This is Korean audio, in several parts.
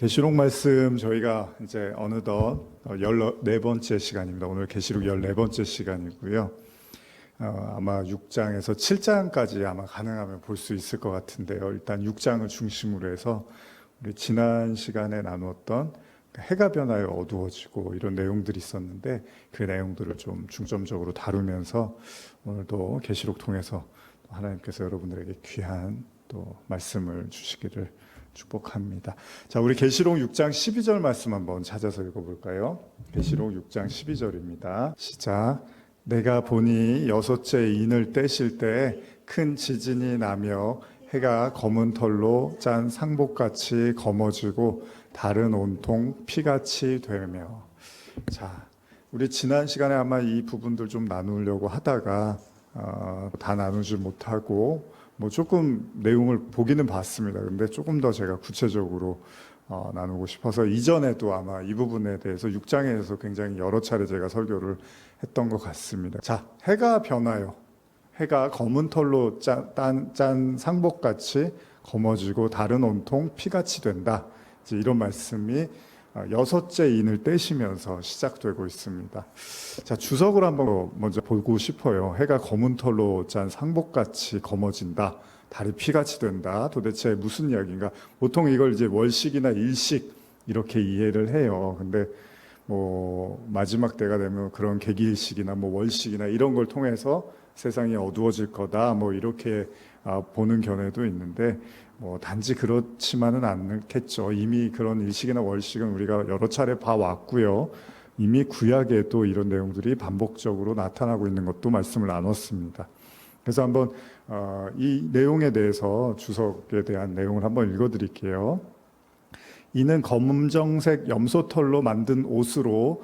계시록 말씀 저희가 이제 어느덧 14번째 시간입니다. 오늘 계시록 14번째 시간이고요. 어, 아마 6장에서 7장까지 아마 가능하면 볼 수 있을 것 같은데요. 일단 6장을 중심으로 해서 우리 지난 시간에 나누었던 해가 변하여 어두워지고 이런 내용들이 있었는데 그 내용들을 좀 중점적으로 다루면서 오늘도 계시록 통해서 하나님께서 여러분들에게 귀한 또 말씀을 주시기를 축복합니다. 자, 우리 계시록 6장 12절 말씀 한번 찾아서 읽어 볼까요? 계시록 6장 12절입니다. 시작. 내가 보니 여섯째 인을 떼실 때 큰 지진이 나며 해가 검은 털로 짠 상복같이 검어지고 다른 온통 피같이 되며 자 우리 지난 시간에 아마 이 부분들 좀 나누려고 하다가 어, 다 나누지 못하고 뭐 조금 내용을 보기는 봤습니다. 근데 조금 더 제가 구체적으로 어, 나누고 싶어서 이전에도 아마 이 부분에 대해서 6장에서 굉장히 여러 차례 제가 설교를 했던 것 같습니다. 자, 해가 변하여 해가 검은 털로 짠, 짠, 짠 상복같이 검어지고 다른 온통 피같이 된다. 이런 말씀이 어, 여섯째 인을 떼시면서 시작되고 있습니다. 자, 주석을 한번 먼저 보고 싶어요. 해가 검은 털로 짠 상복같이 검어진다. 달이 피같이 된다. 도대체 무슨 이야기인가? 보통 이걸 이제 월식이나 일식 이렇게 이해를 해요. 근데 뭐 마지막 때가 되면 그런 계기일식이나 뭐 월식이나 이런 걸 통해서 세상이 어두워질 거다. 뭐 이렇게 아, 보는 견해도 있는데 뭐 단지 그렇지만은 않겠죠. 이미 그런 일식이나 월식은 우리가 여러 차례 봐왔고요. 이미 구약에도 이런 내용들이 반복적으로 나타나고 있는 것도 말씀을 나눴습니다. 그래서 한번 어, 이 내용에 대해서 주석에 대한 내용을 한번 읽어드릴게요. 이는 검정색 염소털로 만든 옷으로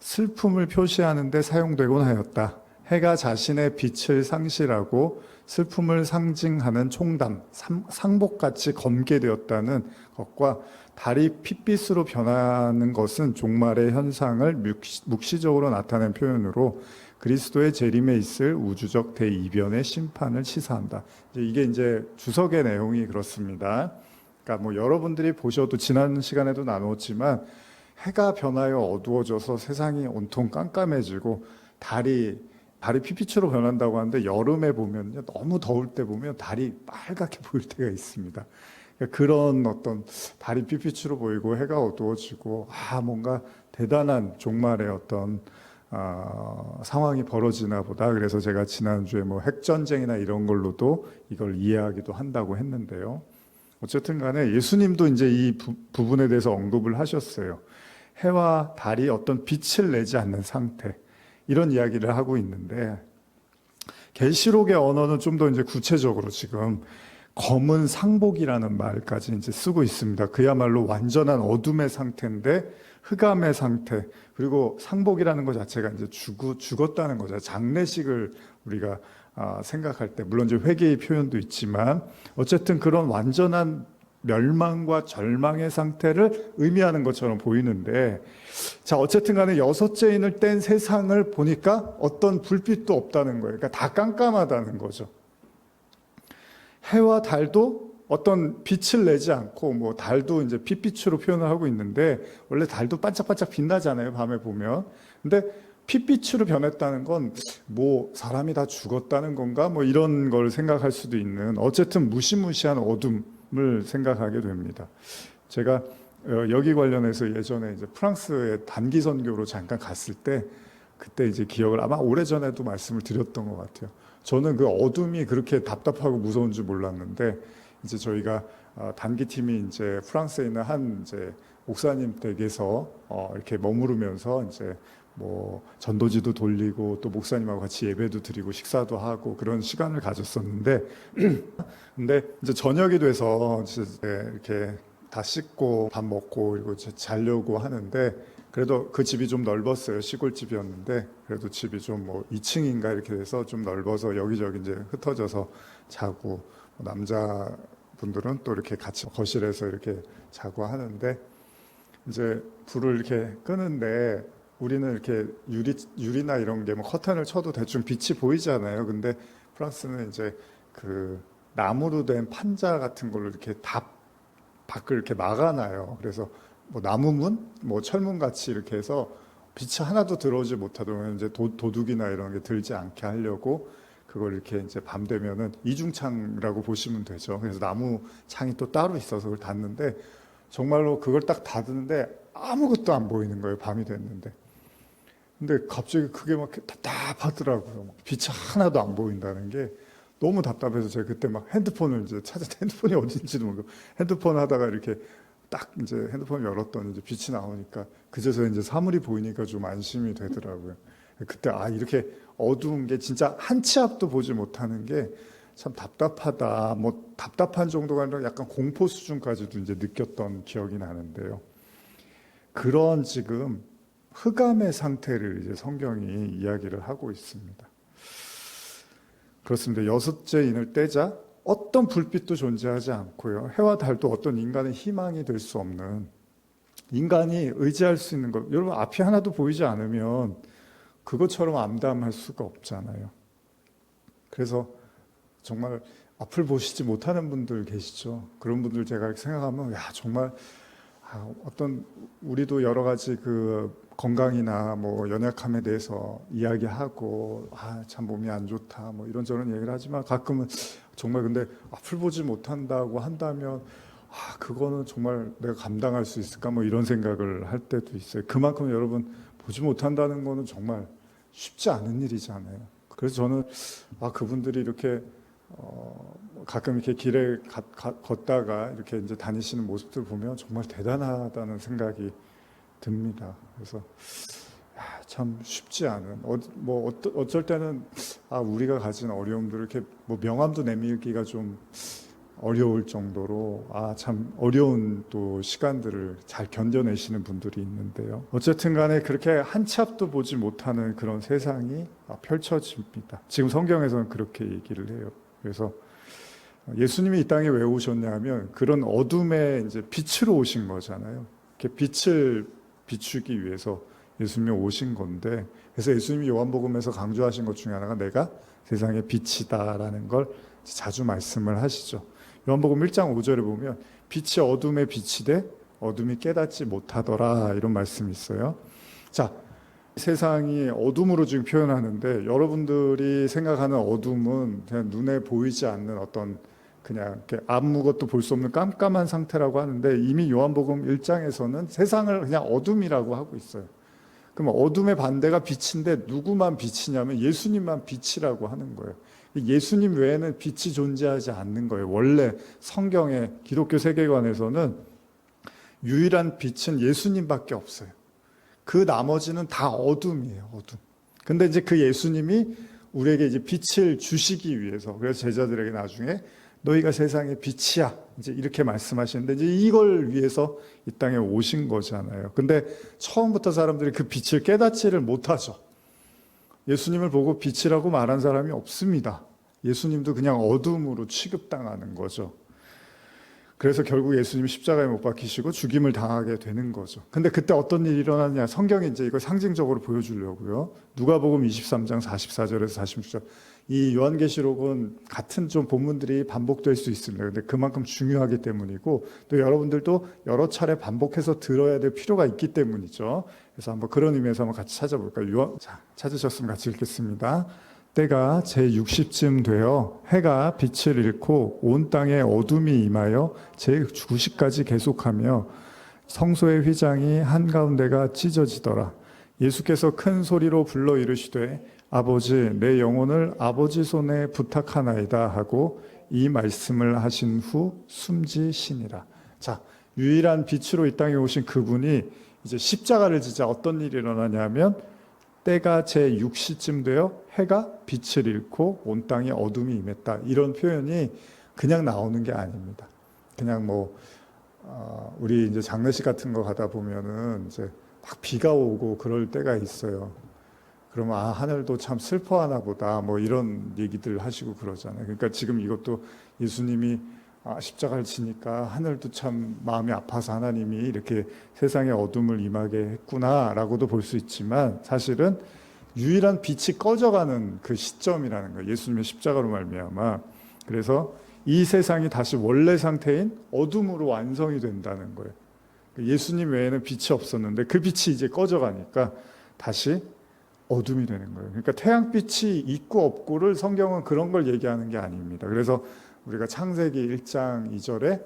슬픔을 표시하는데 사용되곤 하였다. 해가 자신의 빛을 상실하고 슬픔을 상징하는 총담, 상복같이 검게 되었다는 것과 달이 핏빛으로 변하는 것은 종말의 현상을 묵시적으로 나타낸 표현으로 그리스도의 재림에 있을 우주적 대이변의 심판을 시사한다. 이게 이제 주석의 내용이 그렇습니다. 그러니까 뭐 여러분들이 보셔도 지난 시간에도 나누었지만 해가 변하여 어두워져서 세상이 온통 깜깜해지고 달이 달이 피피치로 변한다고 하는데 여름에 보면 너무 더울 때 보면 달이 빨갛게 보일 때가 있습니다. 그러니까 그런 어떤 달이 피피치로 보이고 해가 어두워지고 아 뭔가 대단한 종말의 어떤 어, 상황이 벌어지나 보다. 그래서 제가 지난주에 뭐 핵전쟁이나 이런 걸로도 이걸 이해하기도 한다고 했는데요. 어쨌든 간에 예수님도 이제 이 부, 부분에 대해서 언급을 하셨어요. 해와 달이 어떤 빛을 내지 않는 상태. 이런 이야기를 하고 있는데 계시록의 언어는 좀 더 이제 구체적으로 지금 검은 상복이라는 말까지 이제 쓰고 있습니다. 그야말로 완전한 어둠의 상태인데 흑암의 상태 그리고 상복이라는 것 자체가 이제 죽, 죽었다는 거죠. 장례식을 우리가 아, 생각할 때 물론 이제 회개의 표현도 있지만 어쨌든 그런 완전한 멸망과 절망의 상태를 의미하는 것처럼 보이는데 자 어쨌든 간에 여섯째 인을 뗀 세상을 보니까 어떤 불빛도 없다는 거예요. 그러니까 다 깜깜하다는 거죠. 해와 달도 어떤 빛을 내지 않고 뭐 달도 이제 핏빛으로 표현을 하고 있는데 원래 달도 반짝반짝 빛나잖아요 밤에 보면 근데 핏빛으로 변했다는 건 뭐 사람이 다 죽었다는 건가 뭐 이런 걸 생각할 수도 있는 어쨌든 무시무시한 어둠 을 생각하게 됩니다. 제가 어, 여기 관련해서 예전에 이제 프랑스에 단기 선교로 잠깐 갔을 때 그때 이제 기억을 아마 오래 전에도 말씀을 드렸던 것 같아요. 저는 그 어둠이 그렇게 답답하고 무서운 줄 몰랐는데 이제 저희가 어, 단기 팀이 이제 프랑스에 있는 한 이제 목사님 댁에서 어, 이렇게 머무르면서 이제 뭐 전도지도 돌리고 또 목사님하고 같이 예배도 드리고 식사도 하고 그런 시간을 가졌었는데 근데 이제 저녁이 돼서 이제 이렇게 다 씻고 밥 먹고 그리고 자려고 하는데 그래도 그 집이 좀 넓었어요. 시골집이었는데 그래도 집이 좀 뭐 2층인가 이렇게 돼서 좀 넓어서 여기저기 이제 흩어져서 자고 뭐 남자 분들은 또 이렇게 같이 거실에서 이렇게 자고 하는데 이제 불을 이렇게 끄는데 우리는 이렇게 유리 유리나 이런 게 뭐 커튼을 쳐도 대충 빛이 보이잖아요. 근데 프랑스는 이제 그 나무로 된 판자 같은 걸로 이렇게 답 밖을 이렇게 막아놔요. 그래서 뭐 나무문, 뭐 철문 같이 이렇게 해서 빛이 하나도 들어오지 못하도록 이제 도, 도둑이나 이런 게 들지 않게 하려고 그걸 이렇게 이제 밤 되면은 이중창이라고 보시면 되죠. 그래서 나무 창이 또 따로 있어서 그걸 닫는데 정말로 그걸 딱 닫는데 아무것도 안 보이는 거예요. 밤이 됐는데. 근데 갑자기 그게 막 답답하더라고요. 막 빛이 하나도 안 보인다는 게 너무 답답해서 제가 그때 막 핸드폰을 이제 찾아 핸드폰이 어딘지도 모르고 핸드폰 하다가 이렇게 딱 이제 핸드폰 열었더니 이제 빛이 나오니까 그제서 이제 사물이 보이니까 좀 안심이 되더라고요. 그때 아 이렇게 어두운 게 진짜 한 치 앞도 보지 못하는 게 참 답답하다. 뭐 답답한 정도가 아니라 약간 공포 수준까지도 이제 느꼈던 기억이 나는데요. 그런 지금 흑암의 상태를 이제 성경이 이야기를 하고 있습니다. 그렇습니다. 여섯째 인을 떼자 어떤 불빛도 존재하지 않고요. 해와 달도 어떤 인간의 희망이 될 수 없는 인간이 의지할 수 있는 것. 여러분 앞이 하나도 보이지 않으면 그것처럼 암담할 수가 없잖아요. 그래서 정말 앞을 보시지 못하는 분들 계시죠. 그런 분들 제가 생각하면 야 정말 아, 어떤 우리도 여러 가지 그 건강이나 뭐 연약함에 대해서 이야기하고 아 참 몸이 안 좋다 뭐 이런저런 얘기를 하지만 가끔은 정말 근데 앞을 보지 못한다고 한다면 아 그거는 정말 내가 감당할 수 있을까 뭐 이런 생각을 할 때도 있어요. 그만큼 여러분 보지 못한다는 거는 정말 쉽지 않은 일이잖아요. 그래서 저는 아 그분들이 이렇게 어, 가끔 이렇게 길에 가, 가, 걷다가 이렇게 이제 다니시는 모습들 보면 정말 대단하다는 생각이 듭니다. 그래서 야, 참 쉽지 않은 어, 뭐 어쩔 때는 아 우리가 가진 어려움들을 이렇게 뭐 명함도 내밀기가 좀 어려울 정도로 아 참 어려운 또 시간들을 잘 견뎌내시는 분들이 있는데요. 어쨌든 간에 그렇게 한 치 앞도 보지 못하는 그런 세상이 펼쳐집니다. 지금 성경에서는 그렇게 얘기를 해요. 그래서 예수님이 이 땅에 왜 오셨냐면 그런 어둠에 이제 빛으로 오신 거잖아요. 이렇게 빛을 비추기 위해서 예수님이 오신 건데 그래서 예수님이 요한복음에서 강조하신 것 중에 하나가 내가 세상의 빛이다라는 걸 자주 말씀을 하시죠. 요한복음 1장 5절에 보면 빛이 어둠에 빛이 돼 어둠이 깨닫지 못하더라 이런 말씀이 있어요. 자, 세상이 어둠으로 지금 표현하는데 여러분들이 생각하는 어둠은 그냥 눈에 보이지 않는 어떤 그냥 아무것도 볼 수 없는 깜깜한 상태라고 하는데 이미 요한복음 1장에서는 세상을 그냥 어둠이라고 하고 있어요. 그럼 어둠의 반대가 빛인데 누구만 빛이냐면 예수님만 빛이라고 하는 거예요. 예수님 외에는 빛이 존재하지 않는 거예요. 원래 성경의 기독교 세계관에서는 유일한 빛은 예수님밖에 없어요. 그 나머지는 다 어둠이에요. 어둠. 근데 이제 그 예수님이 우리에게 이제 빛을 주시기 위해서 그래서 제자들에게 나중에 너희가 세상의 빛이야. 이제 이렇게 말씀하시는데 이제 이걸 위해서 이 땅에 오신 거잖아요. 근데 처음부터 사람들이 그 빛을 깨닫지를 못하죠. 예수님을 보고 빛이라고 말한 사람이 없습니다. 예수님도 그냥 어둠으로 취급당하는 거죠. 그래서 결국 예수님이 십자가에 못 박히시고 죽임을 당하게 되는 거죠. 근데 그때 어떤 일이 일어났냐? 성경이 이제 이걸 상징적으로 보여주려고요. 누가복음 23장 44절에서 46절. 이 요한계시록은 같은 좀 본문들이 반복될 수 있습니다. 근데 그만큼 중요하기 때문이고 또 여러분들도 여러 차례 반복해서 들어야 될 필요가 있기 때문이죠. 그래서 한번 그런 의미에서 한번 같이 찾아볼까요? 요한, 자, 찾으셨으면 같이 읽겠습니다. 때가 제60쯤 되어 해가 빛을 잃고 온 땅에 어둠이 임하여 제90까지 계속하며 성소의 휘장이 한가운데가 찢어지더라. 예수께서 큰 소리로 불러 이르시되 아버지 내 영혼을 아버지 손에 부탁하나이다 하고 이 말씀을 하신 후 숨지시니라. 자, 유일한 빛으로 이 땅에 오신 그분이 이제 십자가를 지자 어떤 일이 일어나냐면 때가 제 6시쯤 되어 해가 빛을 잃고 온 땅에 어둠이 임했다. 이런 표현이 그냥 나오는 게 아닙니다. 그냥 뭐 어, 우리 이제 장례식 같은 거 가다 보면은 이제 막 비가 오고 그럴 때가 있어요. 그러면 아 하늘도 참 슬퍼하나 보다 뭐 이런 얘기들 하시고 그러잖아요. 그러니까 지금 이것도 예수님이 아, 십자가를 지니까 하늘도 참 마음이 아파서 하나님이 이렇게 세상에 어둠을 임하게 했구나라고도 볼 수 있지만 사실은 유일한 빛이 꺼져가는 그 시점이라는 거예요. 예수님의 십자가로 말미암아. 그래서 이 세상이 다시 원래 상태인 어둠으로 완성이 된다는 거예요. 예수님 외에는 빛이 없었는데 그 빛이 이제 꺼져가니까 다시 어둠이 되는 거예요. 그러니까 태양빛이 있고 없고를 성경은 그런 걸 얘기하는 게 아닙니다. 그래서 우리가 창세기 1장 2절에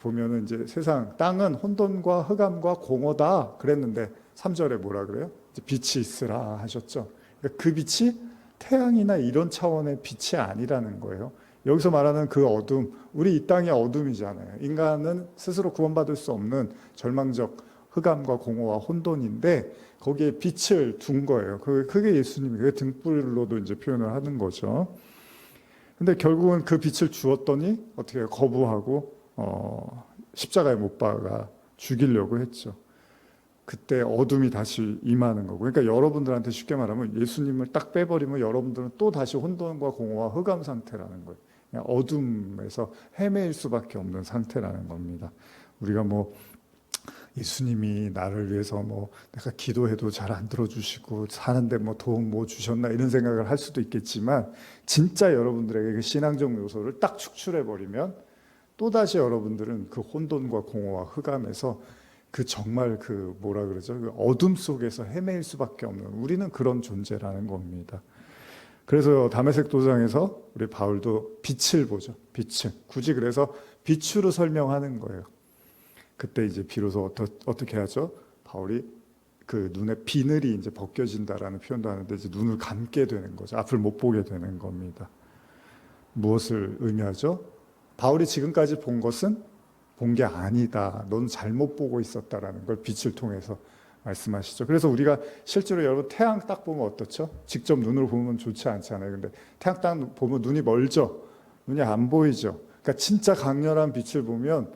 보면은 이제 세상 땅은 혼돈과 흑암과 공허다 그랬는데 3절에 뭐라 그래요? 빛이 있으라 하셨죠. 그러니까 그 빛이 태양이나 이런 차원의 빛이 아니라는 거예요. 여기서 말하는 그 어둠, 우리 이 땅의 어둠이잖아요. 인간은 스스로 구원받을 수 없는 절망적 흑암과 공허와 혼돈인데 거기에 빛을 둔 거예요. 그 그게 예수님이 그 등불로도 이제 표현을 하는 거죠. 근데 결국은 그 빛을 주었더니 어떻게? 거부하고 어, 십자가에 못 박아 죽이려고 했죠. 그때 어둠이 다시 임하는 거고. 그러니까 여러분들한테 쉽게 말하면 예수님을 딱 빼버리면 여러분들은 또 다시 혼돈과 공허와 흑암 상태라는 거예요. 어둠에서 헤매일 수밖에 없는 상태라는 겁니다. 우리가 뭐 예수님이 나를 위해서 뭐 내가 기도해도 잘 안 들어주시고 사는데 뭐 도움 뭐 주셨나 이런 생각을 할 수도 있겠지만 진짜 여러분들에게 그 신앙적 요소를 딱 축출해 버리면 또 다시 여러분들은 그 혼돈과 공허와 흑암에서 그 정말 그 뭐라 그러죠 그 어둠 속에서 헤매일 수밖에 없는 우리는 그런 존재라는 겁니다. 그래서 다메섹 도장에서 우리 바울도 빛을 보죠. 빛을 굳이 그래서 빛으로 설명하는 거예요. 그때 이제 비로소 어떠, 어떻게 하죠? 바울이 그 눈에 비늘이 이제 벗겨진다라는 표현도 하는데 이제 눈을 감게 되는 거죠. 앞을 못 보게 되는 겁니다. 무엇을 의미하죠? 바울이 지금까지 본 것은 본 게 아니다. 넌 잘못 보고 있었다라는 걸 빛을 통해서 말씀하시죠. 그래서 우리가 실제로 여러분 태양 딱 보면 어떻죠? 직접 눈으로 보면 좋지 않잖아요. 근데 태양 딱 보면 눈이 멀죠. 눈이 안 보이죠. 그러니까 진짜 강렬한 빛을 보면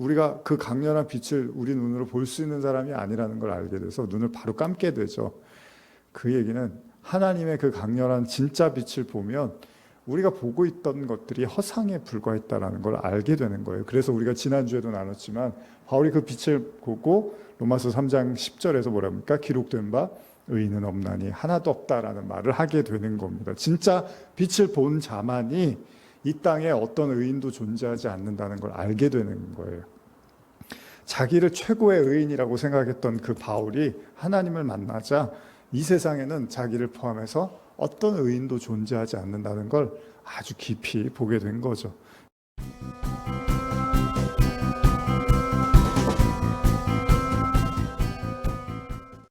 우리가 그 강렬한 빛을 우리 눈으로 볼 수 있는 사람이 아니라는 걸 알게 돼서 눈을 바로 감게 되죠. 그 얘기는 하나님의 그 강렬한 진짜 빛을 보면 우리가 보고 있던 것들이 허상에 불과했다라는 걸 알게 되는 거예요. 그래서 우리가 지난주에도 나눴지만 바울이 그 빛을 보고 로마서 3장 10절에서 뭐랍니까? 기록된 바 의인은 없나니 하나도 없다라는 말을 하게 되는 겁니다. 진짜 빛을 본 자만이 이 땅에 어떤 의인도 존재하지 않는다는 걸 알게 되는 거예요. 자기를 최고의 의인이라고 생각했던 그 바울이 하나님을 만나자 이 세상에는 자기를 포함해서 어떤 의인도 존재하지 않는다는 걸 아주 깊이 보게 된 거죠.